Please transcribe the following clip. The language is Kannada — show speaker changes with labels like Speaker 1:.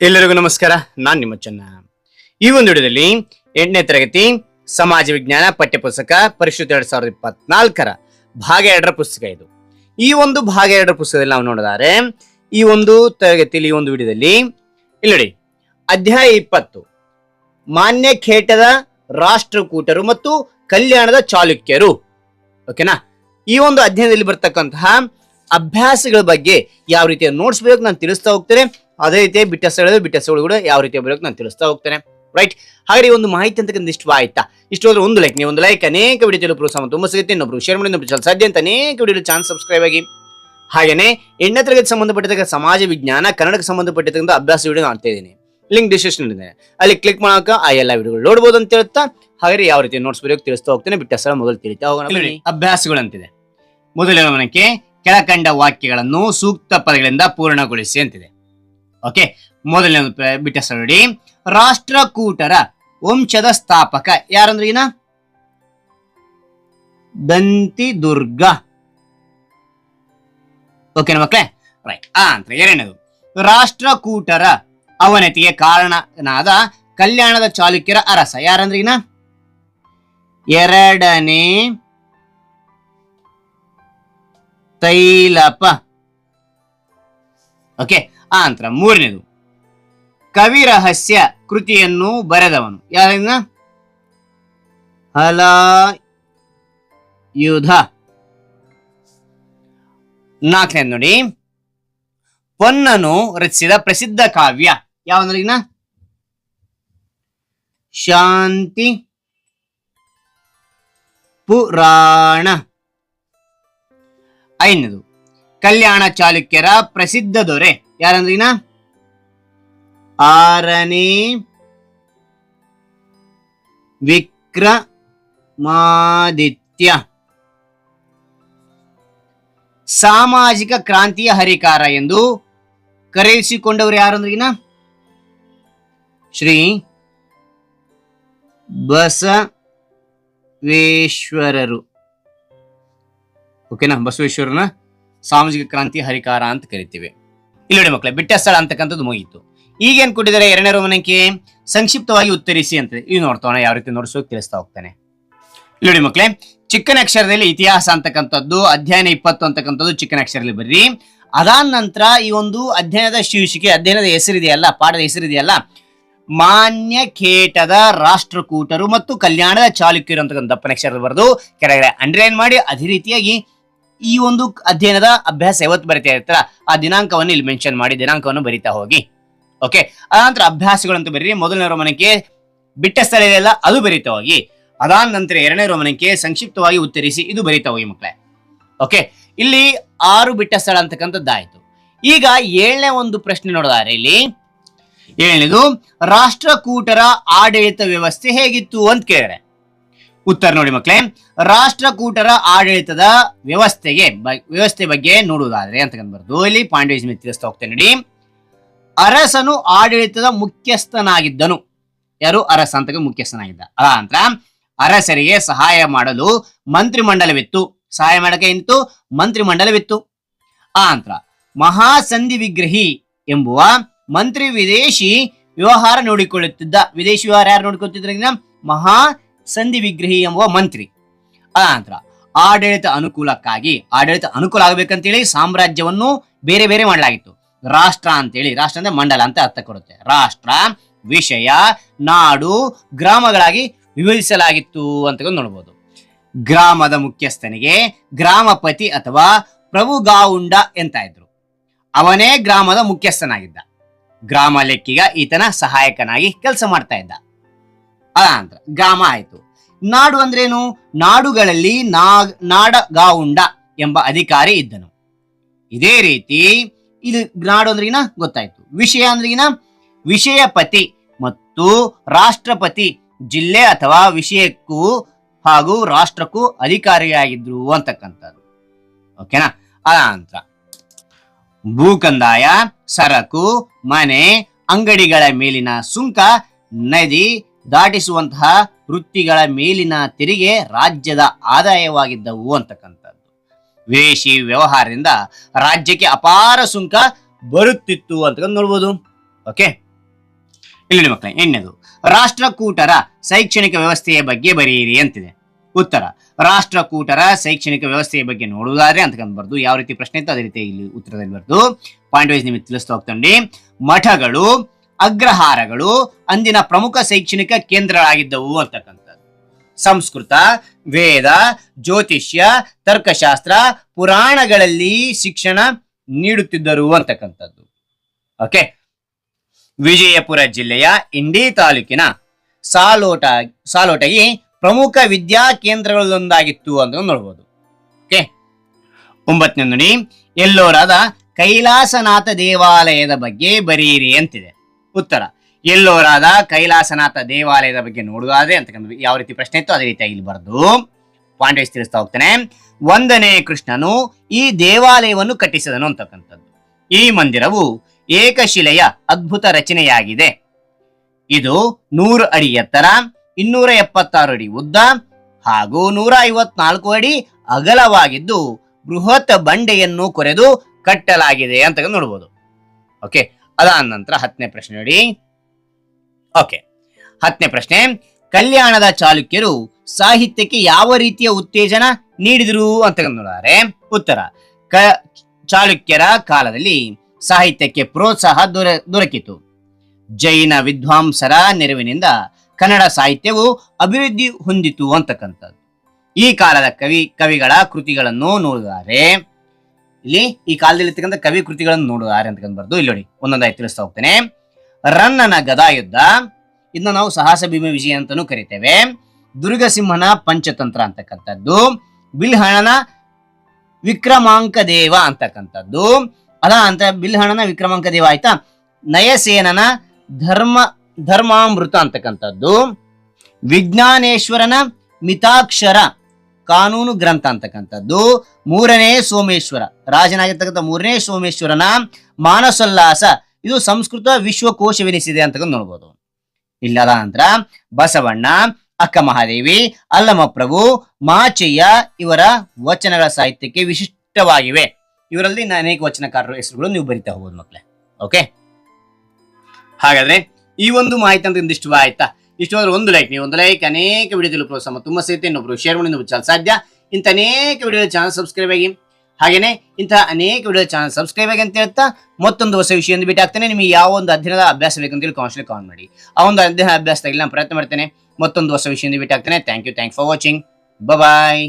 Speaker 1: ಎಲ್ಲರಿಗೂ ನಮಸ್ಕಾರ. ನಾನ್ ನಿಮ್ಮ ಚೆನ್ನ. ಈ ಒಂದು ವಿಡಿಯೋದಲ್ಲಿ ಎಂಟನೇ ತರಗತಿ ಸಮಾಜ ವಿಜ್ಞಾನ ಪಠ್ಯಪುಸ್ತಕ ಪರಿಷತ್ ಎರಡ್ ಸಾವಿರದ ಇಪ್ಪತ್ನಾಲ್ಕರ ಭಾಗ ಎರಡರ ಪುಸ್ತಕ ಇದು. ಈ ಒಂದು ಭಾಗ ಎರಡರ ಪುಸ್ತಕದಲ್ಲಿ ನಾವು ನೋಡಿದಾರೆ ಈ ಒಂದು ತರಗತಿಯಲ್ಲಿ, ಈ ಒಂದು ವಿಡಿಯೋದಲ್ಲಿ ಇಲ್ಲಿ ಅಧ್ಯಾಯ ಇಪ್ಪತ್ತು. ಮಾನ್ಯ ಖೇಟದ ರಾಷ್ಟ್ರಕೂಟರು ಮತ್ತು ಕಲ್ಯಾಣದ ಚಾಲುಕ್ಯರು. ಓಕೆನಾ ಈ ಒಂದು ಅಧ್ಯಯನದಲ್ಲಿ ಬರ್ತಕ್ಕಂತಹ ಅಭ್ಯಾಸಗಳ ಬಗ್ಗೆ ಯಾವ ರೀತಿಯ ನೋಡ್ಸ್ಬೇಕು ನಾನು ತಿಳಿಸ್ತಾ ಹೋಗ್ತೇನೆ. ಅದೇ ರೀತಿ ಬಿಟ್ಟ ಸ್ಥಳದ ಬಿಟ್ಟ ಸ್ಥಳಗಳು ಕೂಡ ಯಾವ ರೀತಿ ಬರೋಕೆ ನಾನು ತಿಳಿಸ್ತಾ ಹೋಗ್ತೇನೆ. ರೈಟ್ ಹಾಗೆ ಒಂದು ಮಾಹಿತಿ ಅಂತಕ್ಕಂಥ ಇಷ್ಟ ಆಯ್ತಾ? ಇಷ್ಟು ಹೋದ್ರೆ ಒಂದು ಲೈಕ್ ನೀವು ಒಂದು ಲೈಕ್ ಅನೇಕ ವಿಡಿಯೋ ಪ್ರೋತ್ಸಾಹ ತುಂಬ ಸಿಗುತ್ತೆ. ಇನ್ನೊಬ್ರು ಶೇರ್ ಮಾಡಿ ಚಲ ಸಾಧ್ಯ ಅಂತ ಅನೇಕ ವಿಡಿಯೋ ಚಾನ್ಸ್ ಸಬ್ಸ್ಕ್ರೈಬ್ ಆಗಿ. ಹಾಗೆಯೇ ಎಣ್ಣೆ ತರಗತಿ ಸಂಬಂಧಪಟ್ಟಿದ್ದ ಸಮಾಜ ವಿಜ್ಞಾನ, ಕನ್ನಡಕ್ಕೆ ಸಂಬಂಧಪಟ್ಟಿರ್ತಕ್ಕಂಥ ಅಭ್ಯಾಸ ವಿಡಿಯೋ ಮಾಡ್ತಾ ಇದ್ದೀನಿ. ಲಿಂಕ್ ಡಿಸ್ಕ್ರಿಪ್ಷನ್ ಇದೆ ಅಲ್ಲಿ ಕ್ಲಿಕ್ ಮಾಡಾಕ ಆ ಎಲ್ಲ ವಿಡಿಯೋಗಳು ನೋಡ್ಬೋದು ಅಂತ ಹೇಳ್ತಾ ಹಾಗೆ ಯಾವ ರೀತಿ ನೋಟ್ಸ್ ಬರೆಯೋಕೆ ತಿಳಿಸ್ತಾ ಹೋಗ್ತೇನೆ. ಬಿಟ್ಟ ಸ್ಥಳ ಮೊದಲು ತಿಳಿತಾ ಹೋಗೋಣ. ಅಭ್ಯಾಸಗಳಂತಿದೆ ಮೊದಲನೇ ಗಮನಕ್ಕೆ ಕೆಳಕಂಡ ವಾಕ್ಯಗಳನ್ನು ಸೂಕ್ತ ಪದಗಳಿಂದ ಪೂರ್ಣಗೊಳಿಸಿ ಅಂತಿದೆ. ಓಕೆ ಮೊದಲನೇ ಬಿಟ್ಟ ನೋಡಿ. ರಾಷ್ಟ್ರಕೂಟರ ವಂಶದ ಸ್ಥಾಪಕ ಯಾರಂದ್ರೆ ಏನ ದಂತಿ ದುರ್ಗ ಓಕೆನಾ ಮಕ್ಕಳೇ ರೈಟ್ ಆ ಅಂತ ಎರಡನೇದು. ರಾಷ್ಟ್ರಕೂಟರ ಅವನತಿಗೆ ಕಾರಣನಾದ ಕಲ್ಯಾಣದ ಚಾಲುಕ್ಯರ ಅರಸ ಯಾರಂದ್ರೆ ಏನ ಎರಡನೇ ತೈಲಪ. ಓಕೆ ಆ ನಂತರ ಮೂರನೇದು. ಕವಿ ರಹಸ್ಯ ಕೃತಿಯನ್ನು ಬರೆದವನು. ಯಾರನ್ನ ಹಲಾಯುಧ ನಾಲ್ಕನೇದು ನೋಡಿ. ಪೊನ್ನನು ರಚಿಸಿದ ಪ್ರಸಿದ್ಧ ಕಾವ್ಯ. ಯಾವಂದ್ರೆ ಇನ್ನ? ಶಾಂತಿ ಪುರಾಣ. ಐದನೇದು. ಕಲ್ಯಾಣ ಚಾಲುಕ್ಯರ ಪ್ರಸಿದ್ಧ ದೊರೆ. ಯಾರಂದ್ರಿನ ಆರನೇ ವಿಕ್ರಮಾದಿತ್ಯ. ಸಾಮಾಜಿಕ ಕ್ರಾಂತಿಯ ಹರಿಕಾರ ಎಂದು ಕರೆಯಿಸಿಕೊಂಡವರು ಯಾರಂದ್ರಿನ ಶ್ರೀ ಬಸವೇಶ್ವರರು. ಓಕೆನಾ ಬಸವೇಶ್ವರನ? ಸಾಮಾಜಿಕ ಕ್ರಾಂತಿ ಹರಿಕಾರ ಅಂತ ಕರಿತೀವಿ. ಇಲ್ಲಿ ನೋಡಿ ಮಕ್ಕಳೇ ಬಿಟ್ಟ ಸ್ಥಳ ಅಂತಕ್ಕಂಥದ್ದು ಮುಗಿಯಿತು ಈಗ ಏನ್ ಕೊಟ್ಟಿದ್ದಾರೆ ಎರಡನೇ ರೋಮನಕ್ಕೆ ಸಂಕ್ಷಿಪ್ತವಾಗಿ ಉತ್ತರಿಸಿ ಅಂತ ಇದು ನೋಡ್ತಾವಣ ಯಾವ ರೀತಿ ನೋಡಿಸೋಕೆ ತಿಳಿಸ್ತಾ ಹೋಗ್ತಾನೆ. ಇಲ್ಲಿ ನೋಡಿ ಮಕ್ಕಳೇ ಚಿಕ್ಕನ ಅಕ್ಷರದಲ್ಲಿ ಇತಿಹಾಸ ಅಂತಕ್ಕಂಥದ್ದು, ಅಧ್ಯಯನ ಇಪ್ಪತ್ತು ಅಂತಕ್ಕಂಥದ್ದು ಚಿಕ್ಕನ ಅಕ್ಷರದಲ್ಲಿ ಬರ್ರಿ. ಅದಾದ ನಂತರ ಈ ಒಂದು ಅಧ್ಯಯನದ ಶೀರ್ಷಿಕೆ, ಅಧ್ಯಯನದ ಹೆಸರಿದೆಯಲ್ಲ, ಪಾಠದ ಹೆಸರಿದೆಯಲ್ಲ, ಮಾನ್ಯ ಕೇಟದ ರಾಷ್ಟ್ರಕೂಟರು ಮತ್ತು ಕಲ್ಯಾಣದ ಚಾಲುಕ್ಯರು ಅಂತಕ್ಕಂಥ ದಪ್ಪನ ಅಕ್ಷರದಲ್ಲಿ ಬರೆದು ಕೆಳಗಡೆ ಅಂಡರ್ಲೈನ್ ಮಾಡಿ, ಅದೇ ರೀತಿಯಾಗಿ ಈ ಒಂದು ಅಧ್ಯಯನದ ಅಭ್ಯಾಸ ಯಾವತ್ತು ಬರಿತಾ ಇರ್ತಾರ? ಆ ದಿನಾಂಕವನ್ನು ಇಲ್ಲಿ ಮೆನ್ಷನ್ ಮಾಡಿ, ದಿನಾಂಕವನ್ನು ಬರಿತಾ ಹೋಗಿ. ಓಕೆ ಅನಂತರ ಅಭ್ಯಾಸಗಳಂತ ಬರೀರಿ. ಮೊದಲನೇ ರೋಮನಕ್ಕೆ ಬಿಟ್ಟ ಸ್ಥಳ ಇದೆಯಲ್ಲ ಅದು ಬರಿತಾ ಹೋಗಿ. ಅದಾದ ನಂತರ ಎರಡನೇ ರೋಮನಕ್ಕೆ ಸಂಕ್ಷಿಪ್ತವಾಗಿ ಉತ್ತರಿಸಿ ಇದು ಬರಿತಾ ಹೋಗಿ ಮಕ್ಕಳೇ ಓಕೆ ಇಲ್ಲಿ ಆರು ಬಿಟ್ಟ ಸ್ಥಳ ಅಂತಕ್ಕಂಥದ್ದಾಯ್ತು. ಈಗ ಏಳನೇ ಒಂದು ಪ್ರಶ್ನೆ ನೋಡಿದಾರೆ ಇಲ್ಲಿ ಏಳನೇದು, ರಾಷ್ಟ್ರಕೂಟರ ಆಡಳಿತ ವ್ಯವಸ್ಥೆ ಹೇಗಿತ್ತು ಅಂತ ಕೇಳಿದ್ರೆ. ಉತ್ತರ ನೋಡಿ ಮಕ್ಕಳೇ. ರಾಷ್ಟ್ರಕೂಟರ ಆಡಳಿತದ ವ್ಯವಸ್ಥೆಗೆ ವ್ಯವಸ್ಥೆ ಬಗ್ಗೆ ನೋಡುವುದಾದ್ರೆ ಅಂತ ಬರ್ದು ಇಲ್ಲಿ ಪಾಂಡೇಜ್ ತಿಳಿಸ್ತಾ ಹೋಗ್ತೇನೆ ನೋಡಿ. ಅರಸನು ಆಡಳಿತದ ಮುಖ್ಯಸ್ಥನಾಗಿದ್ದನು. ಯಾರು? ಅರಸ ಅಂತ ಮುಖ್ಯಸ್ಥನಾಗಿದ್ದ. ಅದ ನಂತರ ಅರಸರಿಗೆ ಸಹಾಯ ಮಾಡಲು ಮಂತ್ರಿಮಂಡಲವಿತ್ತು. ಸಹಾಯ ಮಾಡಕ್ಕೆ ಏನಿತ್ತು? ಮಂತ್ರಿಮಂಡಲವಿತ್ತು. ಆ ನಂತರ ಮಹಾಸಂಧಿ ವಿಗ್ರಹಿ ಎಂಬುವ ಮಂತ್ರಿ ವಿದೇಶಿ ವ್ಯವಹಾರ ನೋಡಿಕೊಳ್ಳುತ್ತಿದ್ದ. ವಿದೇಶಿ ವ್ಯವಹಾರ ಯಾರು ನೋಡಿಕೊಳ್ಳುತ್ತಿದ್ದ ಮಹಾ ಸಂಧಿ ವಿಗ್ರಹಿ ಎಂಬ ಮಂತ್ರಿ. ಅನಂತರ ಆಡಳಿತ ಅನುಕೂಲಕ್ಕಾಗಿ ಆಡಳಿತ ಅನುಕೂಲ ಆಗಬೇಕಂತೇಳಿ ಸಾಮ್ರಾಜ್ಯವನ್ನು ಬೇರೆ ಬೇರೆ ಮಾಡಲಾಗಿತ್ತು. ರಾಷ್ಟ್ರ ಅಂತೇಳಿ, ರಾಷ್ಟ್ರ ಅಂದ್ರೆ ಮಂಡಲ ಅಂತ ಅರ್ಥ ಕೊಡುತ್ತೆ. ರಾಷ್ಟ್ರ, ವಿಷಯ, ನಾಡು, ಗ್ರಾಮಗಳಾಗಿ ವಿಭಜಿಸಲಾಗಿತ್ತು ಅಂತ ನೋಡ್ಬೋದು. ಗ್ರಾಮದ ಮುಖ್ಯಸ್ಥನಿಗೆ ಗ್ರಾಮಪತಿ ಅಥವಾ ಪ್ರಭುಗಾವುಂಡ ಎಂತ ಇದ್ರು. ಅವನೇ ಗ್ರಾಮದ ಮುಖ್ಯಸ್ಥನಾಗಿದ್ದ. ಗ್ರಾಮ ಲೆಕ್ಕಿಗ ಈತನ ಸಹಾಯಕನಾಗಿ ಕೆಲಸ ಮಾಡ್ತಾ ಇದ್ದ. ಅನಂತರ ಗ್ರಾಮ ಆಯಿತು. ನಾಡು ಅಂದ್ರೇನು? ನಾಡುಗಳಲ್ಲಿ ನಾ ಗಾವುಂಡ ಎಂಬ ಅಧಿಕಾರಿ ಇದ್ದನು. ಇದೇ ರೀತಿ ಇದು ನಾಡು ಅಂದ್ರಿಗಿನ ಗೊತ್ತಾಯ್ತು. ವಿಷಯ ಅಂದ್ರಿಗಿನ ವಿಷಯಪತಿ ಮತ್ತು ರಾಷ್ಟ್ರಪತಿ ಜಿಲ್ಲೆ ಅಥವಾ ವಿಷಯಕ್ಕೂ ಹಾಗೂ ರಾಷ್ಟ್ರಕ್ಕೂ ಅಧಿಕಾರಿಯಾಗಿದ್ರು ಅಂತಕ್ಕಂಥದ್ದು. ಓಕೆನಾ? ಅನಂತರ ಭೂಕಂದಾಯ, ಸರಕು, ಮನೆ, ಅಂಗಡಿಗಳ ಮೇಲಿನ ಸುಂಕ, ನದಿ ದಾಟಿಸುವಂತಹ ವೃತ್ತಿಗಳ ಮೇಲಿನ ತೆರಿಗೆ ರಾಜ್ಯದ ಆದಾಯವಾಗಿದ್ದವು ಅಂತಕ್ಕಂಥದ್ದು. ವಿದೇಶಿ ವ್ಯವಹಾರದಿಂದ ರಾಜ್ಯಕ್ಕೆ ಅಪಾರ ಸುಂಕ ಬರುತ್ತಿತ್ತು ಅಂತ ನೋಡ್ಬೋದು. ಓಕೆ ಇಲ್ಲಿ ಮಕ್ಕಳೇ, ಎಣ್ಣೆದು. ರಾಷ್ಟ್ರಕೂಟರ ಶೈಕ್ಷಣಿಕ ವ್ಯವಸ್ಥೆಯ ಬಗ್ಗೆ ಬರೆಯಿರಿ ಅಂತಿದೆ. ಉತ್ತರ, ರಾಷ್ಟ್ರಕೂಟರ ಶೈಕ್ಷಣಿಕ ವ್ಯವಸ್ಥೆಯ ಬಗ್ಗೆ ನೋಡುವುದಾದ್ರೆ ಅಂತ ಬರ್ದು ಯಾವ ರೀತಿ ಪ್ರಶ್ನೆ ಇತ್ತು, ಅದೇ ರೀತಿ ಇಲ್ಲಿ ಉತ್ತರದಲ್ಲಿ ಬರ್ದು ಪಾಯಿಂಟ್ ವೈಸ್ ನಿಮಗೆ ತಿಳಿಸ್ತಾ ಹೋಗ್ತಂಡಿ ಮಠಗಳು ಅಗ್ರಹಾರಗಳು ಅಂದಿನ ಪ್ರಮುಖ ಶೈಕ್ಷಣಿಕ ಕೇಂದ್ರಗಳಾಗಿದ್ದವು ಅಂತಕ್ಕಂಥದ್ದು. ಸಂಸ್ಕೃತ, ವೇದ, ಜ್ಯೋತಿಷ್ಯ, ತರ್ಕಶಾಸ್ತ್ರ, ಪುರಾಣಗಳಲ್ಲಿ ಶಿಕ್ಷಣ ನೀಡುತ್ತಿದ್ದರು ಅಂತಕ್ಕಂಥದ್ದು. ಓಕೆ ವಿಜಯಪುರ ಜಿಲ್ಲೆಯ ಇಂಡಿ ತಾಲೂಕಿನ ಸಾಲೋಟ, ಸಾಲೋಟಗಿ ಪ್ರಮುಖ ವಿದ್ಯಾ ಕೇಂದ್ರಗಳಲ್ಲೊಂದಾಗಿತ್ತು ಅಂತ ನೋಡ್ಬೋದು. ಓಕೆ ಒಂಬತ್ತನೇ ನುಡಿ, ಎಲ್ಲೋರಾದ ಕೈಲಾಸನಾಥ ದೇವಾಲಯದ ಬಗ್ಗೆ ಬರೀರಿ ಅಂತಿದೆ. ಉತ್ತರ. ಎಲ್ಲೋರಾದ ಕೈಲಾಸನಾಥ ದೇವಾಲಯದ ಬಗ್ಗೆ ನೋಡುವುದಾದ್ರೆ ಅಂತಕ್ಕಂಥ ಯಾವ ರೀತಿ ಪ್ರಶ್ನೆ ಇತ್ತು, ಅದೇ ರೀತಿಯಾಗಿ ಇಲ್ಲಿ ಬರೆದು ವೈಸ್ ತಿಳಿಸ್ತಾ ಹೋಗ್ತಾನೆ. ಒಂದನೇ ಕೃಷ್ಣನು ಈ ದೇವಾಲಯವನ್ನು ಕಟ್ಟಿಸಿದನು ಅಂತಕ್ಕಂಥದ್ದು. ಈ ಮಂದಿರವು ಏಕಶಿಲೆಯ ಅದ್ಭುತ ರಚನೆಯಾಗಿದೆ. ಇದು ನೂರು ಅಡಿ ಎತ್ತರ, ಇನ್ನೂರ ಎಪ್ಪತ್ತಾರು ಅಡಿ ಉದ್ದ ಹಾಗೂ ನೂರ ಐವತ್ನಾಲ್ಕು ಅಡಿ ಅಗಲವಾಗಿದ್ದು ಬೃಹತ್ ಬಂಡೆಯನ್ನು ಕೊರೆದು ಕಟ್ಟಲಾಗಿದೆ ಅಂತ ನೋಡ್ಬೋದು. ಓಕೆ ಅದಾದ ನಂತರ ಹತ್ತನೇ ಪ್ರಶ್ನೆ ನೋಡಿ. ಓಕೆ ಹತ್ತನೇ ಪ್ರಶ್ನೆ, ಕಲ್ಯಾಣದ ಚಾಲುಕ್ಯರು ಸಾಹಿತ್ಯಕ್ಕೆ ಯಾವ ರೀತಿಯ ಉತ್ತೇಜನ ನೀಡಿದರು ಅಂತ ನೋಡಿದರೆ, ಉತ್ತರ, ಕ, ಚಾಲುಕ್ಯರ ಕಾಲದಲ್ಲಿ ಸಾಹಿತ್ಯಕ್ಕೆ ಪ್ರೋತ್ಸಾಹ ದೊರ, ದೊರಕಿತು. ಜೈನ ವಿದ್ವಾಂಸರ ನೆರವಿನಿಂದ ಕನ್ನಡ ಸಾಹಿತ್ಯವು ಅಭಿವೃದ್ಧಿ ಹೊಂದಿತು ಅಂತಕ್ಕಂಥದ್ದು. ಈ ಕಾಲದ ಕವಿ, ಕವಿಗಳ ಕೃತಿಗಳನ್ನು ನೋಡಿದರೆ ಇಲ್ಲಿ ಈ ಕಾಲದಲ್ಲಿ ಇರ್ತಕ್ಕಂಥ ಕವಿ ಕೃತಿಗಳನ್ನು ನೋಡಿದಾರೆ ಅಂತ ಬರ್ದು ಇಲ್ಲಿ ನೋಡಿ, ಒಂದೊಂದಾಗಿ ತಿಳಿಸ್ತಾ ಹೋಗ್ತೇನೆ. ರನ್ನನ ಗದಾಯುದ್ಧ. ಇದನ್ನ ನಾವು ಸಾಹಸ ಭೀಮ ವಿಜಯ ಅಂತಾನೂ ಕರಿತೇವೆ. ದುರ್ಗಸಿಂಹನ ಪಂಚತಂತ್ರ ಅಂತಕ್ಕಂಥದ್ದು. ಬಿಲ್ಹಣನ ವಿಕ್ರಮಾಂಕ ದೇವ ಅಂತಕ್ಕಂಥದ್ದು. ಅದ ಅಂತ ಬಿಲ್ಹಣನ ವಿಕ್ರಮಾಂಕ ದೇವ ಆಯ್ತಾ? ನಯಸೇನನ ಧರ್ಮ, ಧರ್ಮಾಮೃತ ಅಂತಕ್ಕಂಥದ್ದು. ವಿಜ್ಞಾನೇಶ್ವರನ ಮಿತಾಕ್ಷರ ಕಾನೂನು ಗ್ರಂಥ ಅಂತಕ್ಕಂಥದ್ದು. ಮೂರನೇ ಸೋಮೇಶ್ವರ. ರಾಜನಾಗಿರ್ತಕ್ಕಂಥ ಮೂರನೇ ಸೋಮೇಶ್ವರನ ಮಾನಸೋಲ್ಲಾಸ. ಇದು ಸಂಸ್ಕೃತ ವಿಶ್ವಕೋಶವೆನಿಸಿದೆ ಅಂತ ನೋಡ್ಬೋದು. ಇಲ್ಲದ ನಂತರ ಬಸವಣ್ಣ, ಅಕ್ಕ ಮಹಾದೇವಿ ಅಲ್ಲಮಪ್ರಭು ಮಾಚಯ್ಯ ಇವರ ವಚನಗಳ ಸಾಹಿತ್ಯಕ್ಕೆ ವಿಶಿಷ್ಟವಾಗಿವೆ. ಇವರಲ್ಲಿ ಅನೇಕ ವಚನಕಾರರ ಹೆಸರುಗಳು ನೀವು ಬರಿತಾ ಹೋಗ್ಬೋದು ಮಕ್ಕಳೇ. ಓಕೆ ಹಾಗಾದ್ರೆ ಈ ಒಂದು ಮಾಹಿತಿ ಅಂತ ಆಯ್ತಾ ಇಷ್ಟವಾದ್ರೆ ಒಂದು ಲೈಕ್ ನೀವು ಒಂದು ಲೈಕ್ ಅನೇಕ ವಿಡಿಯೋದಲ್ಲಿ ಪ್ರೋತ್ಸಾಹ ತುಂಬ ಸೇರ್ತೆ ಇನ್ನೊಬ್ರು ಶೇರ್ ಮಾಡಿ ಚಾನಲ್ ಸಾಧ್ಯ. ಇಂಥ ಅನೇಕ ವಿಡಿಯೋ ಚಾನಲ್ ಸಬ್ಸ್ಕ್ರೈಬ್ ಆಗಿ. ಹಾಗೇನೆ ಇಂತಹ ಅನೇಕ ವಿಡಿಯೋ ಚಾನಲ್ ಸಬ್ಸ್ಕ್ರೈಬ್ ಆಗಿ ಅಂತ ಹೇಳ್ತಾ ಮತ್ತೊಂದು ಹೊಸ ವಿಷಯದಿಂದ ಭೇಟಿ ಆಗ್ತಾನೆ ನಿಮಗೆ ಯಾವ ಒಂದು ಅಧ್ಯಯನದ ಅಭ್ಯಾಸ ಬೇಕಂತೇಳಿ ಕಾನ್ಸ್ಟ್ಲಿ ಕಾಲ್ ಮಾಡಿ. ಆ ಒಂದು ಅಧ್ಯಯನ ಅಭ್ಯಾಸದಲ್ಲಿ ನಾನು ಪ್ರಯತ್ನ ಮಾಡ್ತೇನೆ. ಮತ್ತೊಂದು ಹೊಸ ವಿಷಯದಿಂದ ಭೇಟಿ ಆಗ್ತಾನೆ thank you thank for watching bye